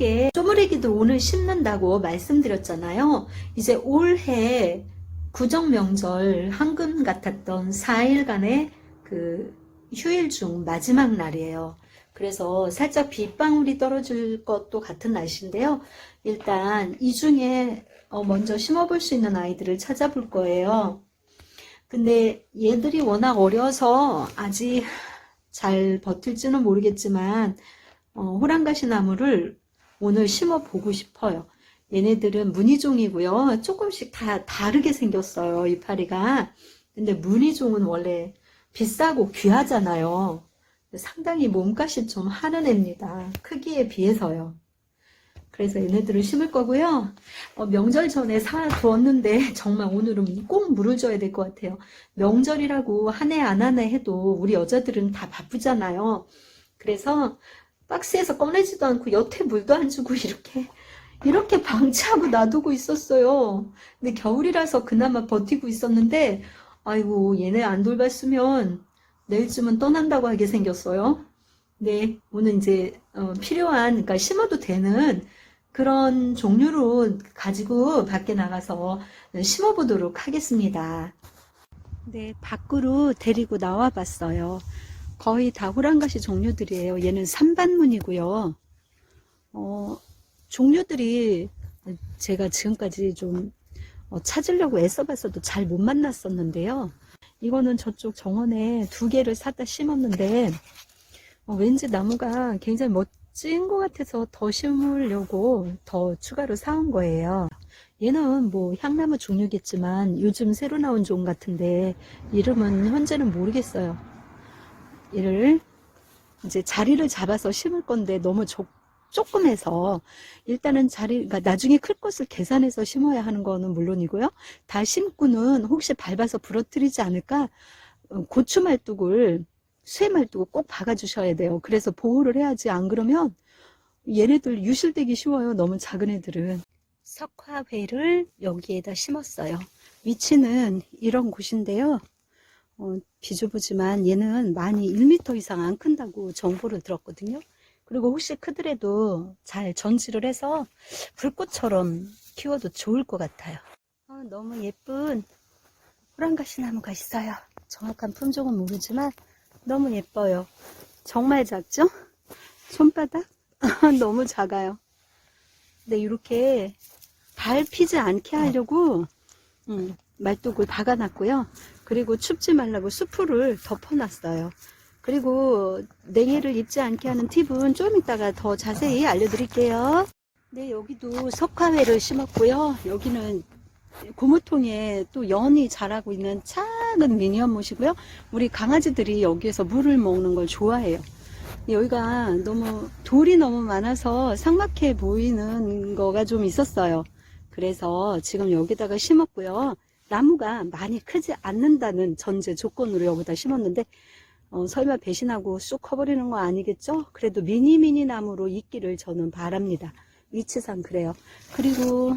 함께 쪼무레기들 오늘 심는다고 말씀드렸잖아요. 이제 올해 구정 명절 한금 같았던 4일간의 그 휴일 중 마지막 날이에요. 그래서 살짝 빗방울이 떨어질 것도 같은 날씨인데요. 일단 이 중에 어, 먼저 심어볼 수 있는 아이들을 찾아볼 거예요. 근데 얘들이 워낙 어려서 아직 잘 버틸지는 모르겠지만 어, 호랑가시 나무를 오늘 심어 보고 싶어요. 얘네들은 무늬종이고요. 조금씩 다 다르게 생겼어요. 이파리가. 근데 무늬종은 원래 비싸고 귀하잖아요. 상당히 몸값이 좀 하는 애입니다. 크기에 비해서요. 그래서 얘네들을 심을 거고요. 어, 명절 전에 사두었는데 정말 오늘은 꼭 물을 줘야 될 것 같아요. 명절이라고 한 해 안 한 해 해도 우리 여자들은 다 바쁘잖아요. 그래서 박스에서 꺼내지도 않고 여태 물도 안 주고 이렇게 이렇게 방치하고 놔두고 있었어요. 근데 겨울이라서 그나마 버티고 있었는데 아이고 얘네 안 돌봤으면 내일쯤은 떠난다고 하게 생겼어요. 네, 오늘 이제 어, 필요한 그러니까 심어도 되는 그런 종류로 가지고 밖에 나가서 심어 보도록 하겠습니다. 네, 밖으로 데리고 나와 봤어요. 거의 다 호랑가시 종류들이에요. 얘는 삼반문이고요. 어, 종류들이 제가 지금까지 좀 어, 찾으려고 애써봤어도 잘 못 만났었는데요. 이거는 저쪽 정원에 두 개를 사다 심었는데 어, 왠지 나무가 굉장히 멋진 것 같아서 더 심으려고 더 추가로 사온 거예요. 얘는 뭐 향나무 종류겠지만 요즘 새로 나온 종 같은데 이름은 현재는 모르겠어요. 얘를 이제 자리를 잡아서 심을 건데 너무 좁, 조금 해서 일단은 자리, 그러니까 나중에 클 것을 계산해서 심어야 하는 거는 물론이고요. 다 심고는 혹시 밟아서 부러뜨리지 않을까 어, 고추 말뚝을 쇠 말뚝을 꼭 박아 주셔야 돼요. 그래서 보호를 해야지 안 그러면 얘네들 유실되기 쉬워요. 너무 작은 애들은. 석화회를 여기에다 심었어요. 위치는 이런 곳인데요. 어, 비좁지만 얘는 많이 1m 이상 안 큰다고 정보를 들었거든요. 그리고 혹시 크더라도 잘 전지를 해서 불꽃처럼 키워도 좋을 것 같아요. 아, 너무 예쁜 호랑가시 나무가 있어요. 정확한 품종은 모르지만 너무 예뻐요. 정말 작죠? 손바닥? 너무 작아요. 근데 이렇게 밟히지 않게 하려고 음, 말뚝을 박아놨고요. 그리고 춥지 말라고 수풀을 덮어놨어요. 그리고 냉해를 입지 않게 하는 팁은 좀 이따가 더 자세히 알려드릴게요. 네, 여기도 석화회를 심었고요. 여기는 고무통에 또 연이 자라고 있는 작은 미니언못이고요. 우리 강아지들이 여기에서 물을 먹는 걸 좋아해요. 여기가 너무 돌이 너무 많아서 삭막해 보이는 거가 좀 있었어요. 그래서 지금 여기다가 심었고요. 나무가 많이 크지 않는다는 전제 조건으로 여기다 심었는데 어, 설마 배신하고 쑥 커버리는 거 아니겠죠? 그래도 미니 미니 나무로 있기를 저는 바랍니다. 위치상 그래요. 그리고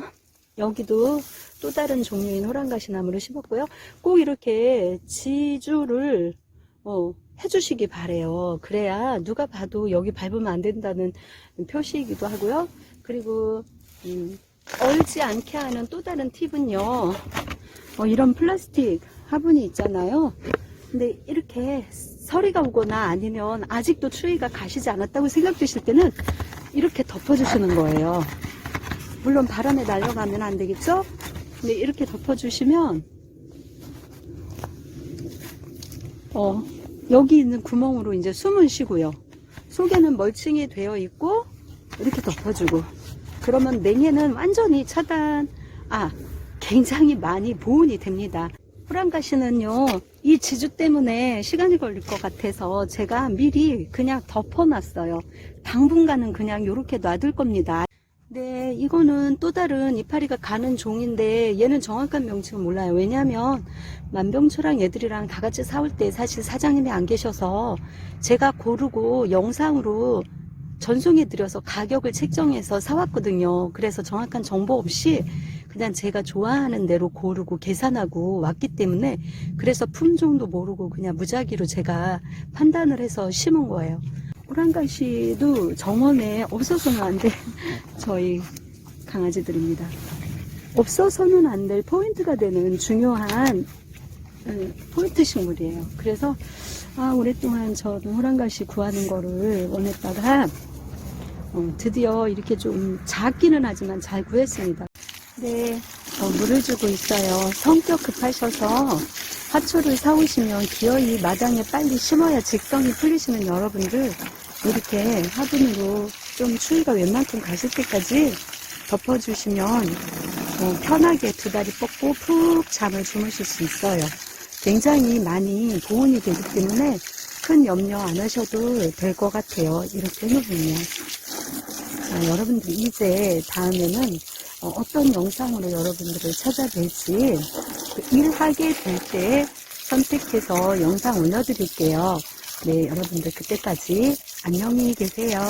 여기도 또 다른 종류인 호랑가시 나무를 심었고요. 꼭 이렇게 지주를 어, 해주시기 바래요. 그래야 누가 봐도 여기 밟으면 안 된다는 표시이기도 하고요. 그리고 음, 얼지 않게 하는 또 다른 팁은요. 어, 이런 플라스틱 화분이 있잖아요. 근데 이렇게 서리가 오거나 아니면 아직도 추위가 가시지 않았다고 생각되실 때는 이렇게 덮어주시는 거예요. 물론 바람에 날아가면 안 되겠죠? 근데 이렇게 덮어주시면 어, 여기 있는 구멍으로 이제 숨을 쉬고요. 속에는 멀칭이 되어 있고 이렇게 덮어주고 그러면 냉해는 완전히 차단 아 굉장히 많이 보온이 됩니다. 호랑가시는요 이 지주 때문에 시간이 걸릴 것 같아서 제가 미리 그냥 덮어놨어요. 당분간은 그냥 이렇게 놔둘 겁니다. 네, 이거는 또 다른 이파리가 가는 종인데 얘는 정확한 명칭은 몰라요. 왜냐하면 만병초랑 얘들이랑 다 같이 사올 때 사실 사장님이 안 계셔서 제가 고르고 영상으로 전송해 드려서 가격을 책정해서 사왔거든요. 그래서 정확한 정보 없이 그냥 제가 좋아하는 대로 고르고 계산하고 왔기 때문에 그래서 품종도 모르고 그냥 무작위로 제가 판단을 해서 심은 거예요. 호랑가시도 정원에 없어서는 안 될 저희 강아지들입니다. 없어서는 안 될 포인트가 되는 중요한 음, 포인트 식물이에요. 그래서 아, 오랫동안 저도 호랑가시 구하는 거를 원했다가 어, 드디어 이렇게 좀 작기는 하지만 잘 구했습니다. 네, 어, 물을 주고 있어요. 성격 급하셔서 화초를 사오시면 기어이 마당에 빨리 심어야 직성이 풀리시는 여러분들 이렇게 화분으로 좀 추위가 웬만큼 가실 때까지 덮어주시면 어, 편하게 두 다리 뻗고 푹 잠을 주무실 수 있어요. 굉장히 많이 보온이 되기 때문에 큰 염려 안 하셔도 될 것 같아요. 이렇게 해놓으면. 자, 여러분들 이제 다음에는 어, 떤 영상으로 여러분들을 찾아뵐지 그 일하게 될 때 선택해서 영상 올려드릴게요. 네, 여러분들 그때까지 안녕히 계세요.